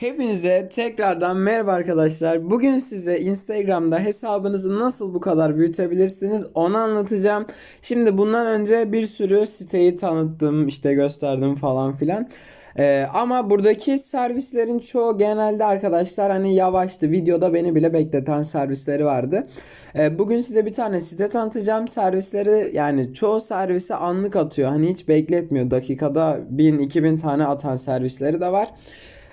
Hepinize tekrardan merhaba arkadaşlar. Bugün size Instagram'da hesabınızı nasıl bu kadar büyütebilirsiniz onu anlatacağım. Şimdi bundan önce bir sürü siteyi tanıttım, işte gösterdim falan filan. Ee, ama buradaki servislerin çoğu genelde arkadaşlar hani yavaştı. Videoda beni bile bekleten servisleri vardı. Ee, bugün size bir tane site tanıtacağım. Servisleri yani çoğu servisi anlık atıyor. Hani hiç bekletmiyor. Dakikada 1000-2000 tane atan servisleri de var.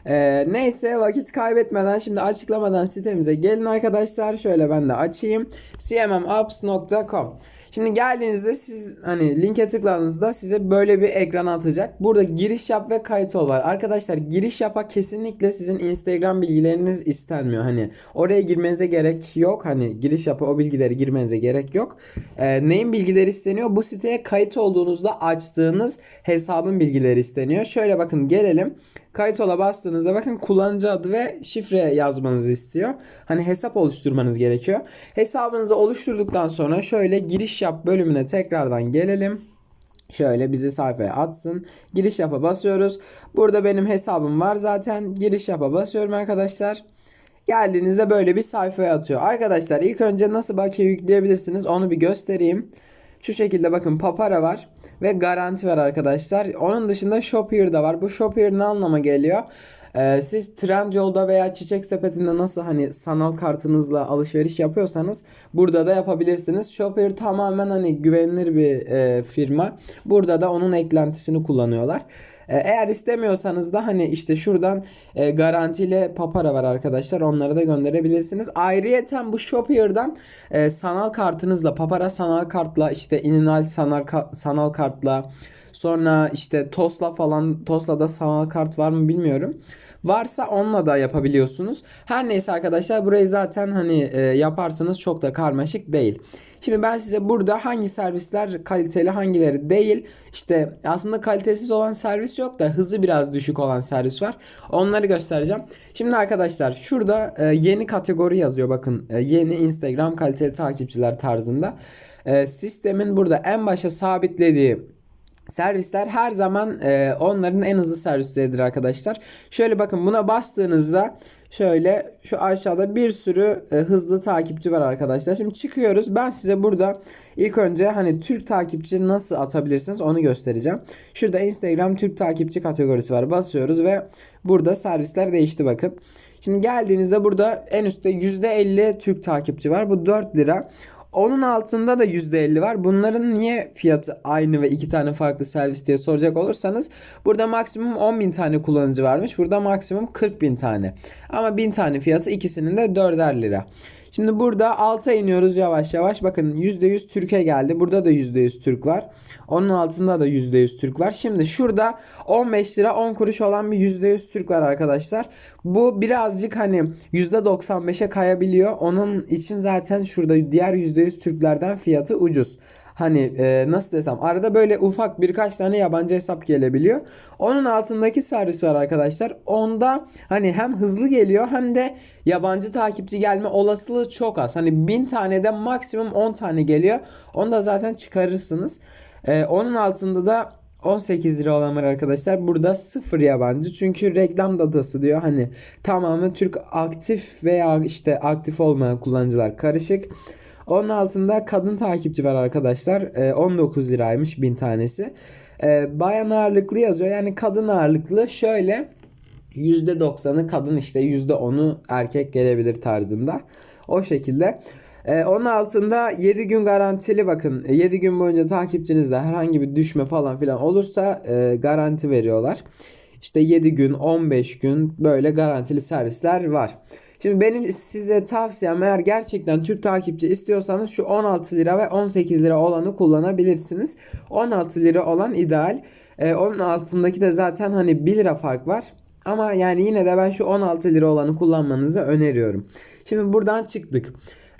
Ee, neyse vakit kaybetmeden şimdi açıklamadan sitemize gelin arkadaşlar. Şöyle ben de açayım. cmmapps.com Şimdi geldiğinizde siz hani linke tıkladığınızda size böyle bir ekran atacak. Burada giriş yap ve kayıt ol var. Arkadaşlar giriş yapa kesinlikle sizin Instagram bilgileriniz istenmiyor. Hani oraya girmenize gerek yok. Hani giriş yapa o bilgileri girmenize gerek yok. Ee, neyin bilgileri isteniyor? Bu siteye kayıt olduğunuzda açtığınız hesabın bilgileri isteniyor. Şöyle bakın gelelim. Kayıt ola bastığınızda bakın kullanıcı adı ve şifre yazmanızı istiyor. Hani hesap oluşturmanız gerekiyor. Hesabınızı oluşturduktan sonra şöyle giriş yap bölümüne tekrardan gelelim. Şöyle bizi sayfaya atsın. Giriş yapa basıyoruz. Burada benim hesabım var zaten. Giriş yapa basıyorum arkadaşlar. Geldiğinizde böyle bir sayfaya atıyor. Arkadaşlar ilk önce nasıl bakiye yükleyebilirsiniz onu bir göstereyim. Şu şekilde bakın Papara var ve garanti var arkadaşlar. Onun dışında Shopier da var. Bu Shopier ne anlama geliyor? Ee, siz Trendyol'da veya Çiçek Sepeti'nde nasıl hani sanal kartınızla alışveriş yapıyorsanız burada da yapabilirsiniz. Shopier tamamen hani güvenilir bir e, firma. Burada da onun eklentisini kullanıyorlar. E, Eğer istemiyorsanız da hani işte şuradan e, garantiyle papara var arkadaşlar. Onları da gönderebilirsiniz. Ayrıyeten bu Shopier'dan e, sanal kartınızla papara sanal kartla işte ininal sanal, sanal kartla sonra işte Tosla falan Tosla'da sanal kart var mı bilmiyorum. Varsa onunla da yapabiliyorsunuz. Her neyse arkadaşlar burayı zaten hani e, yaparsanız çok da karmaşık değil. Şimdi ben size burada hangi servisler kaliteli hangileri değil işte aslında kalitesiz olan servis yok da hızı biraz düşük olan servis var. Onları göstereceğim. Şimdi arkadaşlar şurada e, yeni kategori yazıyor bakın E, yeni Instagram kaliteli takipçiler tarzında. E, sistemin burada en başa sabitlediği Servisler her zaman e, onların en hızlı servisleridir arkadaşlar. Şöyle bakın buna bastığınızda şöyle şu aşağıda bir sürü e, hızlı takipçi var arkadaşlar. Şimdi çıkıyoruz. Ben size burada ilk önce hani Türk takipçi nasıl atabilirsiniz onu göstereceğim. Şurada Instagram Türk takipçi kategorisi var. Basıyoruz ve burada servisler değişti bakın. Şimdi geldiğinizde burada en üstte %50 Türk takipçi var. Bu 4 lira. Onun altında da %50 var. Bunların niye fiyatı aynı ve iki tane farklı servis diye soracak olursanız burada maksimum 10.000 tane kullanıcı varmış. Burada maksimum 40.000 tane. Ama 1000 tane fiyatı ikisinin de 4'er lira. Şimdi burada alta iniyoruz yavaş yavaş. Bakın %100 Türkiye geldi. Burada da %100 Türk var. Onun altında da %100 Türk var. Şimdi şurada 15 lira 10 kuruş olan bir %100 Türk var arkadaşlar. Bu birazcık hani %95'e kayabiliyor. Onun için zaten şurada diğer %100 Türklerden fiyatı ucuz. Hani e, nasıl desem arada böyle ufak birkaç tane yabancı hesap gelebiliyor. Onun altındaki servis var arkadaşlar. Onda hani hem hızlı geliyor hem de yabancı takipçi gelme olasılığı çok az. Hani 1000 tanede maksimum 10 tane geliyor. Onu da zaten çıkarırsınız. E, onun altında da 18 lira olan var arkadaşlar. Burada sıfır yabancı. Çünkü reklam datası diyor. Hani tamamen Türk aktif veya işte aktif olmayan kullanıcılar karışık. Onun altında kadın takipçi var arkadaşlar. Ee, 19 liraymış bin tanesi. Ee, bayan ağırlıklı yazıyor. Yani kadın ağırlıklı şöyle %90'ı kadın işte %10'u erkek gelebilir tarzında. O şekilde. Ee, onun altında 7 gün garantili bakın 7 gün boyunca takipçinizde herhangi bir düşme falan filan olursa e, garanti veriyorlar. İşte 7 gün 15 gün böyle garantili servisler var. Şimdi benim size tavsiyem eğer gerçekten Türk takipçi istiyorsanız şu 16 lira ve 18 lira olanı kullanabilirsiniz. 16 lira olan ideal. Ee, onun altındaki de zaten hani 1 lira fark var. Ama yani yine de ben şu 16 lira olanı kullanmanızı öneriyorum. Şimdi buradan çıktık.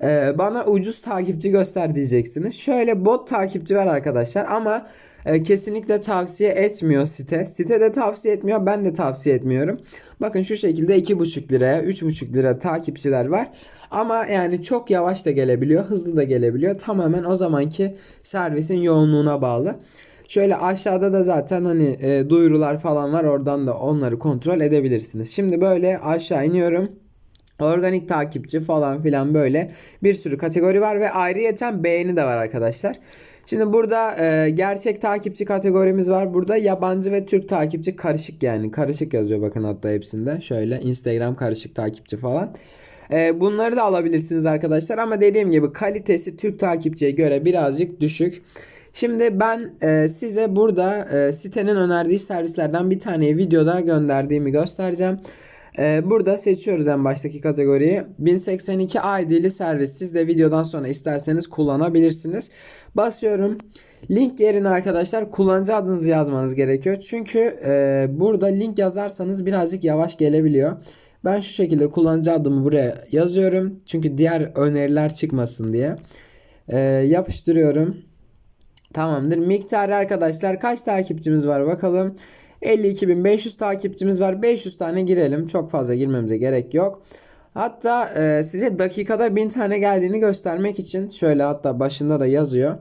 Ee, bana ucuz takipçi göster diyeceksiniz. Şöyle bot takipçi var arkadaşlar ama e, kesinlikle tavsiye etmiyor site. Site de tavsiye etmiyor. Ben de tavsiye etmiyorum. Bakın şu şekilde 2,5 liraya 3,5 lira takipçiler var. Ama yani çok yavaş da gelebiliyor. Hızlı da gelebiliyor. Tamamen o zamanki servisin yoğunluğuna bağlı. Şöyle aşağıda da zaten hani e, duyurular falan var. Oradan da onları kontrol edebilirsiniz. Şimdi böyle aşağı iniyorum. Organik takipçi falan filan böyle bir sürü kategori var ve ayrıyeten beğeni de var arkadaşlar. Şimdi burada e, gerçek takipçi kategorimiz var. Burada yabancı ve Türk takipçi karışık yani. Karışık yazıyor bakın hatta hepsinde. Şöyle Instagram karışık takipçi falan. E, bunları da alabilirsiniz arkadaşlar ama dediğim gibi kalitesi Türk takipçiye göre birazcık düşük. Şimdi ben e, size burada e, sitenin önerdiği servislerden bir taneyi videoda gönderdiğimi göstereceğim. E, burada seçiyoruz en baştaki kategoriyi. 1082 ID'li servis. Siz de videodan sonra isterseniz kullanabilirsiniz. Basıyorum. Link yerine arkadaşlar kullanıcı adınızı yazmanız gerekiyor. Çünkü e, burada link yazarsanız birazcık yavaş gelebiliyor. Ben şu şekilde kullanıcı adımı buraya yazıyorum. Çünkü diğer öneriler çıkmasın diye. E, yapıştırıyorum. Tamamdır. Miktarı arkadaşlar kaç takipçimiz var bakalım. 52.500 takipçimiz var. 500 tane girelim. Çok fazla girmemize gerek yok. Hatta e, size dakikada 1000 tane geldiğini göstermek için şöyle hatta başında da yazıyor.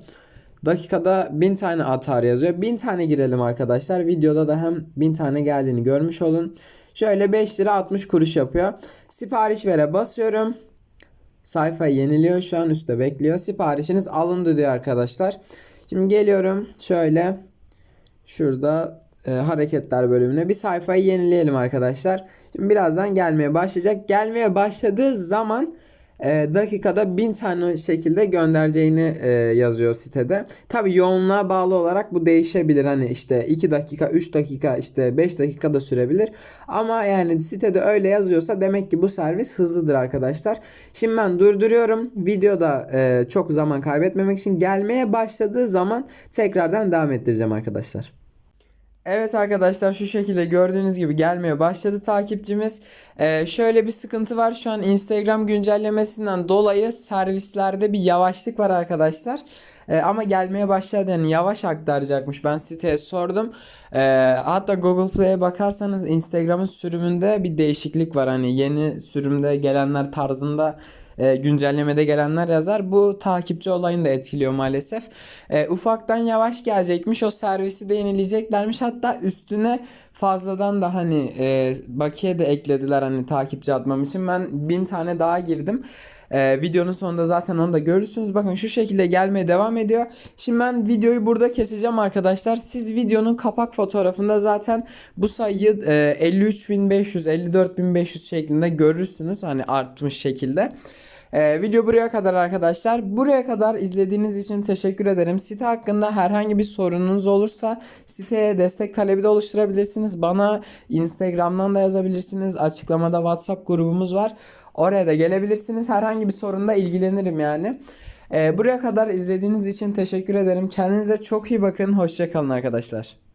Dakikada 1000 tane atar yazıyor. 1000 tane girelim arkadaşlar. Videoda da hem 1000 tane geldiğini görmüş olun. Şöyle 5 lira 60 kuruş yapıyor. Sipariş vere basıyorum. Sayfa yeniliyor şu an üstte bekliyor. Siparişiniz alındı diyor arkadaşlar. Şimdi geliyorum şöyle şurada e, hareketler bölümüne bir sayfayı yenileyelim arkadaşlar. Şimdi birazdan gelmeye başlayacak. Gelmeye başladığı zaman e, dakikada 1000 tane şekilde göndereceğini e, yazıyor sitede. Tabi yoğunluğa bağlı olarak bu değişebilir. Hani işte 2 dakika, 3 dakika, işte 5 dakika da sürebilir. Ama yani sitede öyle yazıyorsa demek ki bu servis hızlıdır arkadaşlar. Şimdi ben durduruyorum. Videoda e, çok zaman kaybetmemek için gelmeye başladığı zaman tekrardan devam ettireceğim arkadaşlar. Evet arkadaşlar şu şekilde gördüğünüz gibi gelmeye başladı takipçimiz. Ee, şöyle bir sıkıntı var şu an Instagram güncellemesinden dolayı servislerde bir yavaşlık var arkadaşlar. Ee, ama gelmeye başladı yani yavaş aktaracakmış ben siteye sordum. Ee, hatta Google Play'e bakarsanız Instagram'ın sürümünde bir değişiklik var. Hani yeni sürümde gelenler tarzında e, güncellemede gelenler yazar. Bu takipçi olayını da etkiliyor maalesef. E, ufaktan yavaş gelecekmiş. O servisi de yenileyeceklermiş. Hatta üstüne fazladan da hani e, bakiye de eklediler hani takipçi atmam için. Ben bin tane daha girdim. Ee, videonun sonunda zaten onu da görürsünüz. Bakın şu şekilde gelmeye devam ediyor. Şimdi ben videoyu burada keseceğim arkadaşlar. Siz videonun kapak fotoğrafında zaten bu sayıyı e, 53.500, 54.500 şeklinde görürsünüz. Hani artmış şekilde. Ee, video buraya kadar arkadaşlar. Buraya kadar izlediğiniz için teşekkür ederim. Site hakkında herhangi bir sorununuz olursa siteye destek talebi de oluşturabilirsiniz. Bana Instagram'dan da yazabilirsiniz. Açıklamada WhatsApp grubumuz var. Oraya da gelebilirsiniz. Herhangi bir sorunla ilgilenirim yani. Ee, buraya kadar izlediğiniz için teşekkür ederim. Kendinize çok iyi bakın. Hoşçakalın arkadaşlar.